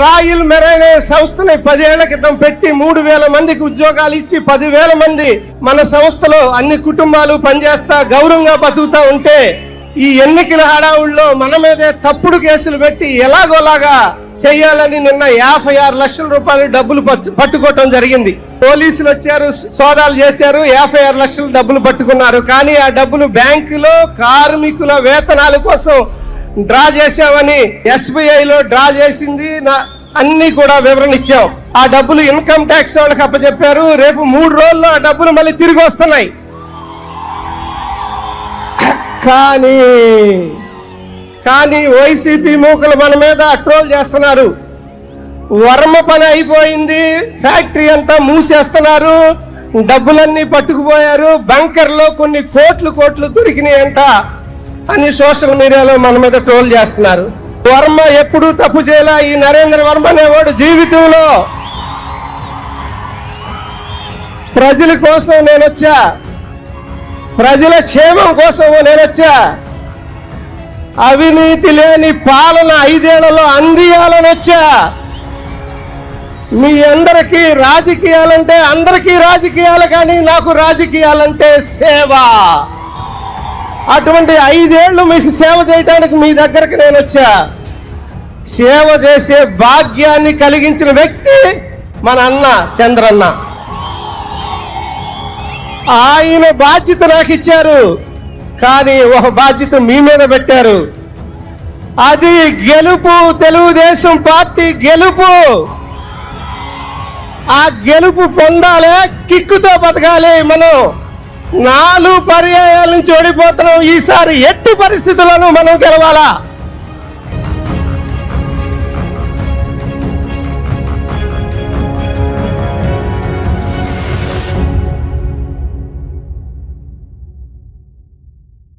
రాయిల్ marine సంస్థని పదేళ్ళ క్రితం పెట్టి మూడు వేల మందికి ఉద్యోగాలు ఇచ్చి పదివేల మంది మన సంస్థలో అన్ని కుటుంబాలు పనిచేస్తా గౌరవంగా బతుకుతా ఉంటే ఈ ఎన్నికల హడావుల్లో మన మీదే తప్పుడు కేసులు పెట్టి ఎలాగోలాగా చేయాలని నిన్న యాభై ఆరు లక్షల రూపాయలు డబ్బులు పట్టుకోవటం జరిగింది. పోలీసులు వచ్చారు సోదాలు చేశారు యాభై ఆరు లక్షలు డబ్బులు పట్టుకున్నారు. కానీ ఆ డబ్బులు బ్యాంకులో కార్మికుల వేతనాల కోసం డ్రా చేసావని ఎస్బీఐలో లో డ్రా చేసింది నా- అన్ని కూడా వివరణ ఇచ్చాం. ఆ డబ్బులు ఇన్కమ్ ట్యాక్స్ వాళ్ళకి అప్పచెప్పారు. రేపు మూడు రోజుల్లో ఆ డబ్బులు మళ్ళీ తిరిగి వస్తున్నాయి. కానీ కానీ వైసీపీ మూకలు మన మీద ట్రోల్ చేస్తున్నారు. వర్మ పని అయిపోయింది. ఫ్యాక్టరీ అంతా మూసేస్తున్నారు. డబ్బులన్నీ పట్టుకుపోయారు. బంకర్లో కొన్ని కోట్లు కోట్లు దొరికినాయంట. అని సోషల్ మీడియాలో మన మీద ట్రోల్ చేస్తున్నారు. వర్మ ఎప్పుడూ తప్పు చేయలే ఈ నరేంద్ర వర్మ అనేవాడు జీవితంలో. ప్రజల కోసం నేను వచ్చా. ప్రజల క్షేమం కోసం నేను వచ్చా. అవినీతి లేని పాలన ఐదేళ్ళలో అందియాలని వచ్చా. మీ అందరికీ రాజకీయాలంటే అందరికీ రాజకీయాలు కానీ నాకు రాజకీయాలంటే సేవ. అటువంటి ఐదేళ్ళు మీకు సేవ చేయడానికి మీ దగ్గరికి నేను వచ్చా. సేవ చేసే భాగ్యాన్ని కలిగించిన వ్యక్తి మన అన్న చంద్రన్న. ఆయన బాధ్యత నాకు ఇచ్చారు. కానీ ఒక బాధ్యత మీ మీద పెట్టారు. అది గెలుపు తెలుగుదేశం పార్టీ గెలుపు. ఆ గెలుపు పొందాలే కిక్కుతో బతకాలి మనం. నాలుగు పర్యాయాల నుంచి ఓడిపోతున్నాం ఈసారి ఎట్టి పరిస్థితులను మనం గెలవాలా?